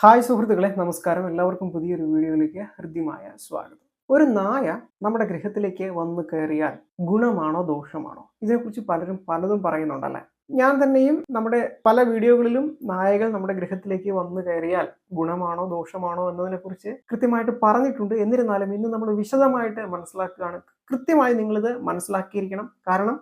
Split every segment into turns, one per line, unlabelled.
Hi സുഹൃത്തുക്കളെ നമസ്കാരം. എല്ലാവർക്കും പുതിയൊരു വീഡിയോയിലേക്ക് ഹൃദ്യമായ സ്വാഗതം. ഒരു നായ നമ്മുടെ ഗൃഹത്തിലേക്ക് വന്നു കയറിയാൽ ഗുണമാണോ ദോഷമാണോ? ഇതിനെക്കുറിച്ച് പലരും പലതും പറയുന്നുണ്ടല്ലേ? ഞാൻ തന്നെയും നമ്മുടെ പല വീഡിയോകളിലും നായകൾ നമ്മുടെ ഗൃഹത്തിലേക്ക് വന്നു കയറിയാൽ ഗുണമാണോ ദോഷമാണോ എന്നതിനെക്കുറിച്ച് കൃത്യമായിട്ട് പറഞ്ഞിട്ടുണ്ട്. എന്നിരുന്നാലും ഇന്ന് നമ്മൾ വിശദമായിട്ട് മനസ്സിലാക്കുകയാണ്. കൃത്യമായി നിങ്ങളിത് മനസ്സിലാക്കിയിരിക്കണം. കാരണം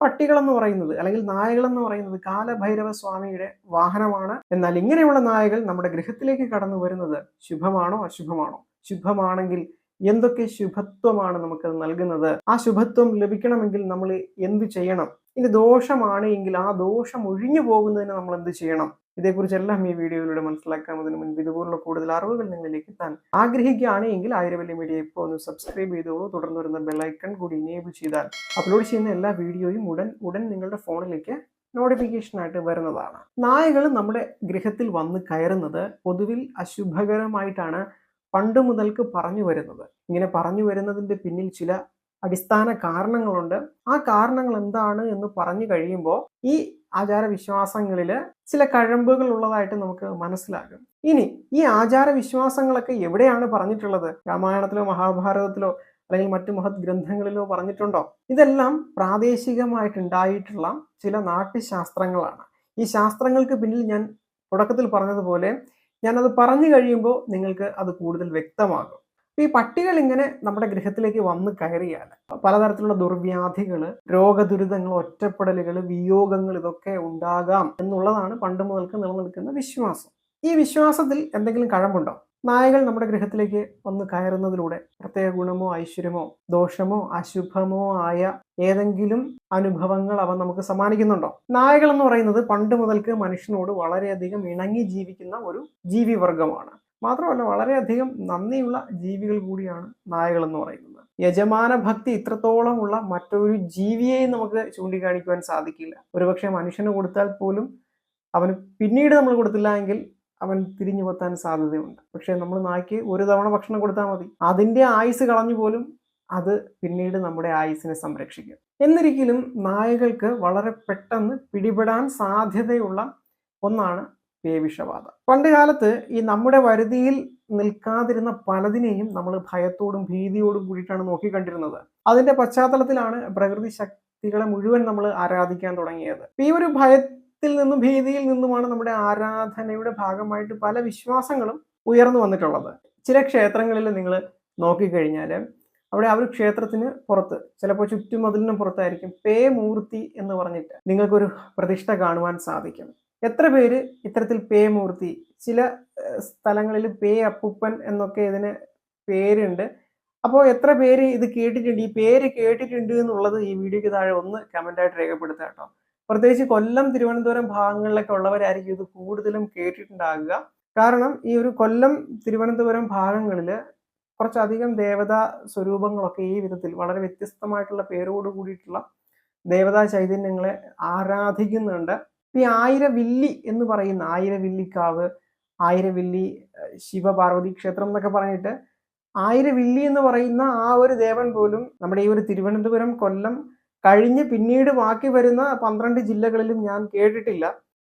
പട്ടികളെന്ന് പറയുന്നത് അല്ലെങ്കിൽ നായകളെന്ന് പറയുന്നത് കാലഭൈരവ സ്വാമിയുടെ വാഹനമാണ്. എന്നാൽ ഇങ്ങനെയുള്ള നായകൾ നമ്മുടെ ഗൃഹത്തിലേക്ക് കടന്നു വരുന്നത് ശുഭമാണോ അശുഭമാണോ? ശുഭമാണെങ്കിൽ എന്തൊക്കെ ശുഭത്വമാണ് നമുക്ക് നൽകുന്നത്? ആ ശുഭത്വം ലഭിക്കണമെങ്കിൽ നമ്മൾ എന്ത് ചെയ്യണം? ഇനി ദോഷമാണ് എങ്കിൽ ആ ദോഷം ഒഴിഞ്ഞു പോകുന്നതിന് നമ്മൾ എന്ത് ചെയ്യണം? ഇതേക്കുറിച്ചെല്ലാം ഈ വീഡിയോയിലൂടെ മനസ്സിലാക്കാവുന്നതിന് മുൻപ് ഇതുപോലുള്ള കൂടുതൽ അറിവുകൾ നിങ്ങളിലേക്ക് എത്താൻ ആഗ്രഹിക്കുകയാണ് എങ്കിൽ ആയിരവല്യ മീഡിയ ഇപ്പോൾ ഒന്ന് സബ്സ്ക്രൈബ് ചെയ്തോളൂ. തുടർന്ന് വരുന്ന ബെല്ലൈക്കൺ കൂടി ഇനേബിൾ ചെയ്താൽ അപ്ലോഡ് ചെയ്യുന്ന എല്ലാ വീഡിയോയും ഉടൻ ഉടൻ നിങ്ങളുടെ ഫോണിലേക്ക് നോട്ടിഫിക്കേഷനായിട്ട് വരുന്നതാണ്. നായകൾ നമ്മുടെ ഗൃഹത്തിൽ വന്ന് കയറുന്നത് പൊതുവിൽ അശുഭകരമായിട്ടാണ് പണ്ട് മുതൽക്ക് പറഞ്ഞു വരുന്നത്. ഇങ്ങനെ പറഞ്ഞു വരുന്നതിന്റെ പിന്നിൽ ചില അടിസ്ഥാന കാരണങ്ങളുണ്ട്. ആ കാരണങ്ങൾ എന്താണ് എന്ന് പറഞ്ഞു കഴിയുമ്പോൾ ഈ ആചാര വിശ്വാസങ്ങളിൽ ചില കഴമ്പുകൾ ഉള്ളതായിട്ട് നമുക്ക് മനസ്സിലാകും. ഇനി ഈ ആചാര വിശ്വാസങ്ങളൊക്കെ എവിടെയാണ് പറഞ്ഞിട്ടുള്ളത്? രാമായണത്തിലോ മഹാഭാരതത്തിലോ അല്ലെങ്കിൽ മറ്റു മഹത് ഗ്രന്ഥങ്ങളിലോ പറഞ്ഞിട്ടുണ്ടോ? ഇതെല്ലാം പ്രാദേശികമായിട്ടുണ്ടായിട്ടുള്ള ചില നാട്യശാസ്ത്രങ്ങളാണ്. ഈ ശാസ്ത്രങ്ങൾക്ക് പിന്നിൽ ഞാൻ തുടക്കത്തിൽ പറഞ്ഞതുപോലെ ഞാനത് പറഞ്ഞു കഴിയുമ്പോൾ നിങ്ങൾക്ക് അത് കൂടുതൽ വ്യക്തമാകും. ഈ പട്ടികൾ ഇങ്ങനെ നമ്മുടെ ഗൃഹത്തിലേക്ക് വന്ന് കയറിയാൽ പലതരത്തിലുള്ള ദുർവ്യാധികൾ രോഗദുരിതങ്ങൾ ഒറ്റപ്പെടലുകൾ വിയോഗങ്ങൾ ഇതൊക്കെ ഉണ്ടാകാം എന്നുള്ളതാണ് പണ്ട് മുതൽക്ക് നിലനിൽക്കുന്ന വിശ്വാസം. ഈ വിശ്വാസത്തിൽ എന്തെങ്കിലും കഴമ്പുണ്ടോ? നായകൾ നമ്മുടെ ഗൃഹത്തിലേക്ക് വന്ന് കയറുന്നതിലൂടെ പ്രത്യേക ഗുണമോ ഐശ്വര്യമോ ദോഷമോ അശുഭമോ ആയ ഏതെങ്കിലും അനുഭവങ്ങൾ അവ നമുക്ക് സമ്മാനിക്കുന്നുണ്ടോ? നായകൾ എന്ന് പറയുന്നത് പണ്ട് മുതൽക്ക് മനുഷ്യനോട് വളരെയധികം ഇണങ്ങി ജീവിക്കുന്ന ഒരു ജീവിവർഗമാണ്. മാത്രമല്ല വളരെയധികം നന്ദിയുള്ള ജീവികൾ കൂടിയാണ് നായകൾ എന്ന് പറയുന്നത്. യജമാന ഭക്തി ഇത്രത്തോളമുള്ള മറ്റൊരു ജീവിയെയും നമുക്ക് ചൂണ്ടിക്കാണിക്കുവാൻ സാധിക്കില്ല. ഒരുപക്ഷെ മനുഷ്യന് കൊടുത്താൽ പോലും അവന് പിന്നീട് നമ്മൾ കൊടുത്തില്ല എങ്കിൽ അവൻ തിരിഞ്ഞു പത്താൻ സാധ്യതയുണ്ട്. പക്ഷെ നമ്മൾ നായ്ക്ക് ഒരു തവണ ഭക്ഷണം കൊടുത്താൽ മതി. അതിന്റെ ആയുസ് കളഞ്ഞു പോലും അത് പിന്നീട് നമ്മുടെ ആയുസിനെ സംരക്ഷിക്കും. എന്നിരിക്കലും നായകൾക്ക് വളരെ പെട്ടെന്ന് പിടിപെടാൻ സാധ്യതയുള്ള ഒന്നാണ് പേവിഷബാധ പണ്ട് കാലത്ത് ഈ നമ്മുടെ വരുതിയിൽ നിൽക്കാതിരുന്ന പലതിനെയും നമ്മൾ ഭയത്തോടും ഭീതിയോടും കൂടിയിട്ടാണ് നോക്കിക്കണ്ടിരുന്നത്. അതിന്റെ പശ്ചാത്തലത്തിലാണ് പ്രകൃതി ശക്തികളെ മുഴുവൻ നമ്മൾ ആരാധിക്കാൻ തുടങ്ങിയത്. ഈ ഒരു ഭയത്തിൽ നിന്നും ഭീതിയിൽ നിന്നുമാണ് നമ്മുടെ ആരാധനയുടെ ഭാഗമായിട്ട് പല വിശ്വാസങ്ങളും ഉയർന്നു വന്നിട്ടുള്ളത്. ചില ക്ഷേത്രങ്ങളിൽ നിങ്ങൾ നോക്കിക്കഴിഞ്ഞാൽ അവിടെ ആ ഒരു ക്ഷേത്രത്തിന് പുറത്ത് ചിലപ്പോൾ ചുറ്റുമതിലിനും പുറത്തായിരിക്കും പേ മൂർത്തി എന്ന് പറഞ്ഞിട്ട് നിങ്ങൾക്കൊരു പ്രതിഷ്ഠ കാണുവാൻ സാധിക്കും. എത്ര പേര് ഇത്തരത്തിൽ പേ മൂർത്തി ചില സ്ഥലങ്ങളിൽ പേ അപ്പുപ്പൻ എന്നൊക്കെ ഇതിന് പേരുണ്ട്. അപ്പോൾ എത്ര പേര് ഇത് കേട്ടിട്ടുണ്ട്? ഈ പേര് കേട്ടിട്ടുണ്ട് എന്നുള്ളത് ഈ വീഡിയോയ്ക്ക് താഴെ ഒന്ന് കമന്റായിട്ട് രേഖപ്പെടുത്തുക കേട്ടോ. പ്രത്യേകിച്ച് കൊല്ലം തിരുവനന്തപുരം ഭാഗങ്ങളിലൊക്കെ ഉള്ളവരായിരിക്കും ഇത് കൂടുതലും കേട്ടിട്ടുണ്ടാകുക കാരണം ഈ ഒരു കൊല്ലം തിരുവനന്തപുരം ഭാഗങ്ങളിൽ കുറച്ചധികം ദേവതാ സ്വരൂപങ്ങളൊക്കെ ഈ വിധത്തിൽ വളരെ വ്യത്യസ്തമായിട്ടുള്ള പേരോട് കൂടിയിട്ടുള്ള ദേവതാ ചൈതന്യങ്ങളെ ആരാധിക്കുന്നുണ്ട്. ഈ ആയിരവില്ലി എന്ന് പറയുന്ന ആയിരവില്ലിക്കാവ് ആയിരവില്ലി ശിവപാർവതി ക്ഷേത്രം എന്നൊക്കെ പറഞ്ഞിട്ട് ആയിരവില്ലി എന്ന് പറയുന്ന ആ ഒരു ദേവൻ പോലും നമ്മുടെ ഈ ഒരു തിരുവനന്തപുരം കൊല്ലം കഴിഞ്ഞ് പിന്നീട് ബാക്കി വരുന്ന പന്ത്രണ്ട് ജില്ലകളിലും ഞാൻ കേട്ടിട്ടില്ല.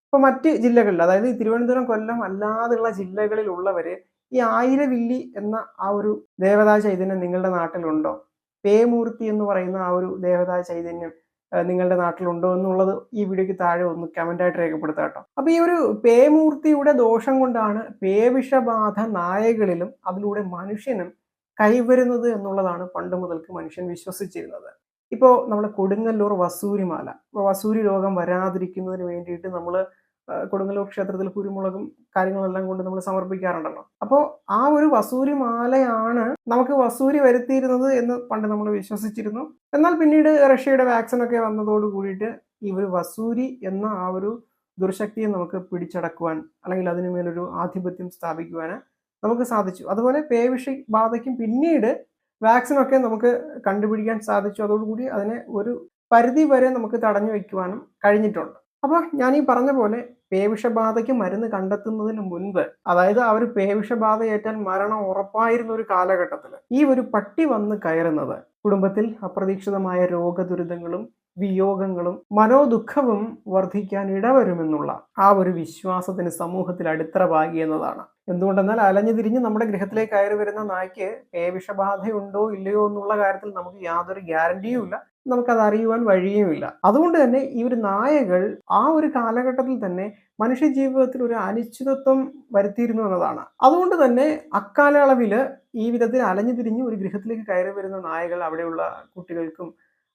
ഇപ്പൊ മറ്റ് ജില്ലകളിൽ അതായത് ഈ തിരുവനന്തപുരം കൊല്ലം അല്ലാതെയുള്ള ജില്ലകളിൽ ഉള്ളവര് ഈ ആയിരവില്ലി എന്ന ആ ഒരു ദേവതാ ചൈതന്യം നിങ്ങളുടെ നാട്ടിലുണ്ടോ? പേമൂർത്തി എന്ന് പറയുന്ന ആ ഒരു ദേവതാ ചൈതന്യം നിങ്ങളുടെ നാട്ടിലുണ്ടോ എന്നുള്ളത് ഈ വീഡിയോയ്ക്ക് താഴെ ഒന്ന് കമന്റായിട്ട് രേഖപ്പെടുത്തുക കേട്ടോ. അപ്പോൾ ഈ ഒരു പേമൂർത്തിയുടെ ദോഷം കൊണ്ടാണ് പേവിഷബാധ നായകളിലും അതിലൂടെ മനുഷ്യനും കൈവരുന്നത് എന്നുള്ളതാണ് പണ്ട് മുതൽക്ക് മനുഷ്യൻ വിശ്വസിച്ചിരുന്നത്. ഇപ്പോൾ നമ്മുടെ കൊടുങ്ങല്ലൂർ വസൂരിമാല വസൂരി രോഗം വരാതിരിക്കുന്നതിന് വേണ്ടിയിട്ട് നമ്മൾ കൊടുങ്ങല്ലൂർ ക്ഷേത്രത്തിൽ കുരുമുളകും കാര്യങ്ങളെല്ലാം കൊണ്ട് നമ്മൾ സമർപ്പിക്കാറുണ്ടല്ലോ. അപ്പോൾ ആ ഒരു വസൂരി മാലയാണ് നമുക്ക് വസൂരി വരുത്തിയിരുന്നത് എന്ന് പണ്ട് നമ്മൾ വിശ്വസിച്ചിരുന്നു. എന്നാൽ പിന്നീട് റഷ്യയുടെ വാക്സിനൊക്കെ വന്നതോട് കൂടിയിട്ട് ഈ ഒരു വസൂരി എന്ന ആ ഒരു ദുർശക്തിയെ നമുക്ക് പിടിച്ചടക്കുവാൻ അല്ലെങ്കിൽ അതിനു മേലൊരു ആധിപത്യം സ്ഥാപിക്കുവാൻ നമുക്ക് സാധിച്ചു. അതുപോലെ പേവിഷി ബാധയ്ക്കും പിന്നീട് വാക്സിനൊക്കെ നമുക്ക് കണ്ടുപിടിക്കാൻ സാധിച്ചു. അതോടുകൂടി അതിനെ ഒരു പരിധി വരെ നമുക്ക് തടഞ്ഞു വയ്ക്കുവാനും കഴിഞ്ഞിട്ടുണ്ട്. അപ്പോൾ ഞാൻ ഈ പറഞ്ഞ പോലെ പേവിഷബാധയ്ക്ക് മരുന്ന് കണ്ടെത്തുന്നതിന് മുൻപ് അതായത് അവർ പേവിഷബാധ ഏറ്റാൽ മരണം ഉറപ്പായിരുന്ന ഒരു കാലഘട്ടത്തിൽ ഈ ഒരു പട്ടി വന്ന് കയറുന്നത് കുടുംബത്തിൽ അപ്രതീക്ഷിതമായ രോഗദുരിതങ്ങളും വിയോഗങ്ങളും മനോദുഃഖവും വർദ്ധിക്കാൻ ഇടവരുമെന്നുള്ള ആ ഒരു വിശ്വാസത്തിന് സമൂഹത്തിൽ അടിത്തറ പാകി എന്നതാണ്. എന്തുകൊണ്ടെന്നാൽ അലഞ്ഞു തിരിഞ്ഞ് നമ്മുടെ ഗൃഹത്തിലേക്ക് കയറി വരുന്ന നായ്ക്ക് പേവിഷബാധയുണ്ടോ ഇല്ലയോ എന്നുള്ള കാര്യത്തിൽ നമുക്ക് യാതൊരു ഗ്യാരണ്ടിയും ഇല്ല. നമുക്കത് അറിയുവാൻ വഴിയുമില്ല. അതുകൊണ്ട് തന്നെ ഈ ഒരു നായകൾ ആ ഒരു കാലഘട്ടത്തിൽ തന്നെ മനുഷ്യ ജീവിതത്തിൽ ഒരു അനിശ്ചിതത്വം വരുത്തിയിരുന്നു എന്നതാണ്. അതുകൊണ്ട് തന്നെ അക്കാലയളവിൽ ഈ വിധത്തിൽ അലഞ്ഞു തിരിഞ്ഞ് ഒരു ഗൃഹത്തിലേക്ക് കയറി വരുന്ന നായകൾ അവിടെയുള്ള കുട്ടികൾക്കും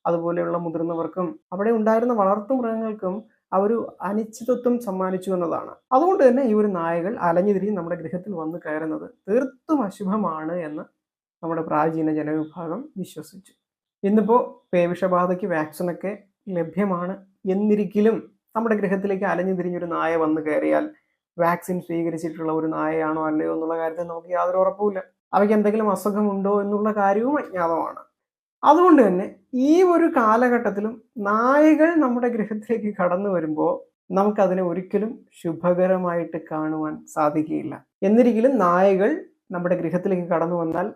അതുപോലെയുള്ള മുതിർന്നവർക്കും അവിടെ ഉണ്ടായിരുന്ന വളർത്തു മൃഗങ്ങൾക്കും ആ ഒരു അനിശ്ചിതത്വം സമ്മാനിച്ചു എന്നതാണ്. അതുകൊണ്ട് തന്നെ ഈ ഒരു നായകൾ അലഞ്ഞു തിരിഞ്ഞ് നമ്മുടെ ഗൃഹത്തിൽ വന്ന് കയറുന്നത് തീർത്തും അശുഭമാണ് എന്ന് നമ്മുടെ പ്രാചീന ജനവിഭാഗം വിശ്വസിച്ചു. ഇന്നിപ്പോൾ പേവിഷബാധയ്ക്ക് വാക്സിനൊക്കെ ലഭ്യമാണ് എന്നിരിക്കലും നമ്മുടെ ഗൃഹത്തിലേക്ക് അലഞ്ഞു തിരിഞ്ഞൊരു നായ വന്ന് കയറിയാൽ വാക്സിൻ സ്വീകരിച്ചിട്ടുള്ള ഒരു നായയാണോ അല്ലയോ എന്നുള്ള കാര്യത്തിൽ നമുക്ക് യാതൊരു ഉറപ്പുമില്ല. അവയ്ക്ക് എന്തെങ്കിലും അസുഖമുണ്ടോ എന്നുള്ള കാര്യവും അജ്ഞാതമാണ്. അതുകൊണ്ട് തന്നെ ഈ ഒരു കാലഘട്ടത്തിലും നായകൾ നമ്മുടെ ഗൃഹത്തിലേക്ക് കടന്നു വരുമ്പോൾ നമുക്കതിനെ ഒരിക്കലും ശുഭകരമായിട്ട് കാണുവാൻ സാധിക്കുകയില്ല. എന്നിരിക്കലും നായകൾ നമ്മുടെ ഗൃഹത്തിലേക്ക് കടന്നു വന്നാൽ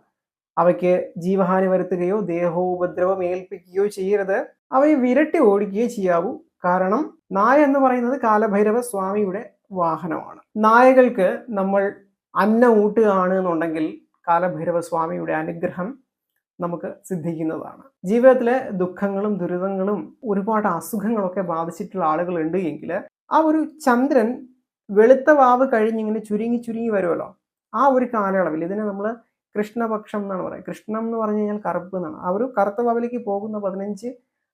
അവയ്ക്ക് ജീവഹാനി വരുത്തുകയോ ദേഹോപദ്രവം ഏൽപ്പിക്കുകയോ ചെയ്യരുത്. അവയെ വിരട്ടി ഓടിക്കുകയോ ചെയ്യാവൂ. കാരണം നായ എന്ന് പറയുന്നത് കാലഭൈരവ സ്വാമിയുടെ വാഹനമാണ്. നായകൾക്ക് നമ്മൾ അന്നം ഊട്ടുകയാണ് എന്നുണ്ടെങ്കിൽ കാലഭൈരവ സ്വാമിയുടെ അനുഗ്രഹം നമുക്ക് സിദ്ധിക്കുന്നതാണ്. ജീവിതത്തിലെ ദുഃഖങ്ങളും ദുരിതങ്ങളും ഒരുപാട് അസുഖങ്ങളൊക്കെ ബാധിച്ചിട്ടുള്ള ആളുകളുണ്ട് എങ്കിൽ ആ ഒരു ചന്ദ്രൻ വെളുത്ത വാവ് കഴിഞ്ഞിങ്ങനെ ചുരുങ്ങി ചുരുങ്ങി വരുമല്ലോ. ആ ഒരു കാലയളവിൽ ഇതിനെ നമ്മൾ കൃഷ്ണപക്ഷം എന്നാണ് പറയുക. കൃഷ്ണം എന്ന് പറഞ്ഞു കഴിഞ്ഞാൽ കറുപ്പ് എന്നാണ്. ആ ഒരു കറുത്ത വാവിലേക്ക് പോകുന്ന പതിനഞ്ച്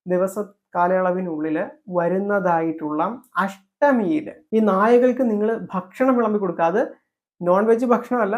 ദിവസ കാലയളവിനുള്ളിൽ വരുന്നതായിട്ടുള്ള അഷ്ടമിയിൽ ഈ നായകൾക്ക് നിങ്ങൾ ഭക്ഷണം വിളമ്പി കൊടുക്കുക. അത് നോൺ വെജ് ഭക്ഷണമല്ല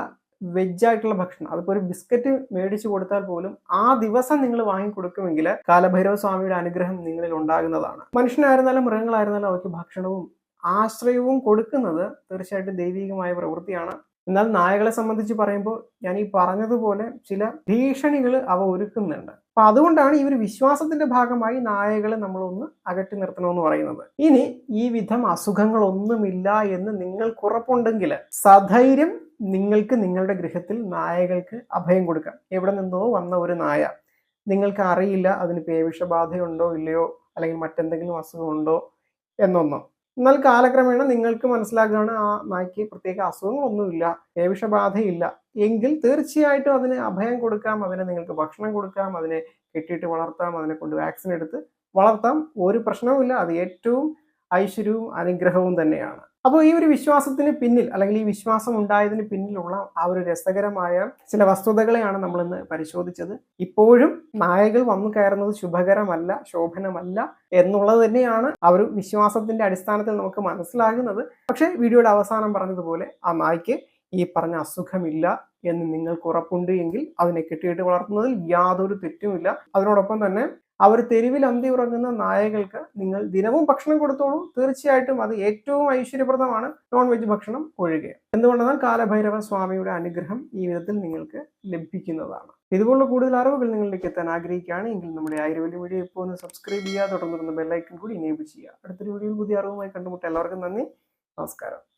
വെജ് ആയിട്ടുള്ള ഭക്ഷണം. അതിപ്പോൾ ഒരു ബിസ്ക്കറ്റ് മേടിച്ചു കൊടുത്താൽ പോലും ആ ദിവസം നിങ്ങൾ വാങ്ങിക്കൊടുക്കുമെങ്കിൽ കാലഭൈരവ സ്വാമിയുടെ അനുഗ്രഹം നിങ്ങളിൽ ഉണ്ടാകുന്നതാണ്. മനുഷ്യനായിരുന്നാലും മൃഗങ്ങളായിരുന്നാലും അവയ്ക്ക് ഭക്ഷണവും ആശ്രയവും കൊടുക്കുന്നത് തീർച്ചയായിട്ടും ദൈവികമായ പ്രവൃത്തിയാണ്. എന്നാൽ നായകളെ സംബന്ധിച്ച് പറയുമ്പോൾ ഞാൻ ഈ പറഞ്ഞതുപോലെ ചില ഭീഷണികൾ അവ ഒരുക്കുന്നുണ്ട്. അപ്പൊ അതുകൊണ്ടാണ് ഈ ഒരു വിശ്വാസത്തിന്റെ ഭാഗമായി നായകളെ നമ്മളൊന്ന് അകറ്റി നിർത്തണമെന്ന് പറയുന്നത്. ഇനി ഈ വിധം അസുഖങ്ങളൊന്നുമില്ല എന്ന് നിങ്ങൾക്ക് ഉറപ്പുണ്ടെങ്കിൽ സധൈര്യം നിങ്ങൾക്ക് നിങ്ങളുടെ ഗൃഹത്തിൽ നായകൾക്ക് അഭയം കൊടുക്കാം. എവിടെ നിന്നോ വന്ന ഒരു നായ. നിങ്ങൾക്ക് അറിയില്ല അതിന് പേവിഷബാധയുണ്ടോ ഇല്ലയോ? അല്ലെങ്കിൽ മറ്റെന്തെങ്കിലും അസുഖമുണ്ടോ എന്നൊന്നോ. എന്നാൽ കാലക്രമേണ നിങ്ങൾക്ക് മനസ്സിലാക്കുകയാണ് ആ നായ്ക്ക് പ്രത്യേക അസുഖങ്ങളൊന്നുമില്ല ഏവിഷബാധയില്ല എങ്കിൽ തീർച്ചയായിട്ടും അതിന് അഭയം കൊടുക്കാം അതിന് നിങ്ങൾക്ക് ഭക്ഷണം കൊടുക്കാം അതിനെ കെട്ടിയിട്ട് വളർത്താം അതിനെ കൊണ്ട് വാക്സിൻ എടുത്ത് വളർത്താം. ഒരു പ്രശ്നവുമില്ല അത് ഏറ്റവും ഐശ്വര്യവും അനുഗ്രഹവും തന്നെയാണ്. അപ്പോൾ ഈ ഒരു വിശ്വാസത്തിന് പിന്നിൽ അല്ലെങ്കിൽ ഈ വിശ്വാസം ഉണ്ടായതിന് പിന്നിലുള്ള ആ ഒരു രസകരമായ ചില വസ്തുതകളെയാണ് നമ്മൾ ഇന്ന് പരിശോധിച്ചത്. ഇപ്പോഴും നായകൾ വന്നു കയറുന്നത് ശുഭകരമല്ല ശോഭനമല്ല എന്നുള്ളത് തന്നെയാണ് ആ ഒരു വിശ്വാസത്തിന്റെ അടിസ്ഥാനത്തിൽ നമുക്ക് മനസ്സിലാകുന്നത്. പക്ഷേ വീഡിയോയുടെ അവസാനം പറഞ്ഞതുപോലെ ആ നായ്ക്ക് ഈ പറഞ്ഞ അസുഖമില്ല എന്ന് നിങ്ങൾക്ക് ഉറപ്പുണ്ട് എങ്കിൽ അതിനെ കെട്ടിയിട്ട് വളർത്തുന്നതിൽ യാതൊരു തെറ്റുമില്ല. അതിനോടൊപ്പം തന്നെ അവർ തെരുവിൽ അന്തി ഉറങ്ങുന്ന നായകൾക്ക് നിങ്ങൾ ദിനവും ഭക്ഷണം കൊടുത്തോളൂ. തീർച്ചയായിട്ടും അത് ഏറ്റവും ഐശ്വര്യപ്രദമാണ്. നോൺ വെജ് ഭക്ഷണം ഒഴികെ. എന്തുകൊണ്ടെന്നാൽ കാലഭൈരവ സ്വാമിയുടെ അനുഗ്രഹം ഈ വിധത്തിൽ നിങ്ങൾക്ക് ലഭിക്കുന്നതാണ്. ഇതുപോലുള്ള കൂടുതൽ അറിവുകൾ നിങ്ങളിലേക്ക് എത്താൻ ആഗ്രഹിക്കുകയാണ്. എങ്കിൽ നമ്മുടെ ആയിരം വീഡിയോ ഇപ്പോൾ ഒന്ന് സബ്സ്ക്രൈബ് ചെയ്യുക തുടർന്ന് ബെല്ലൈക്കൺ കൂടി എനേബിൾ ചെയ്യുക. അടുത്തൊരു വീഡിയോയിൽ പുതിയ അറിവുമായി കണ്ടുമുട്ട എല്ലാവർക്കും നന്ദി. നമസ്കാരം.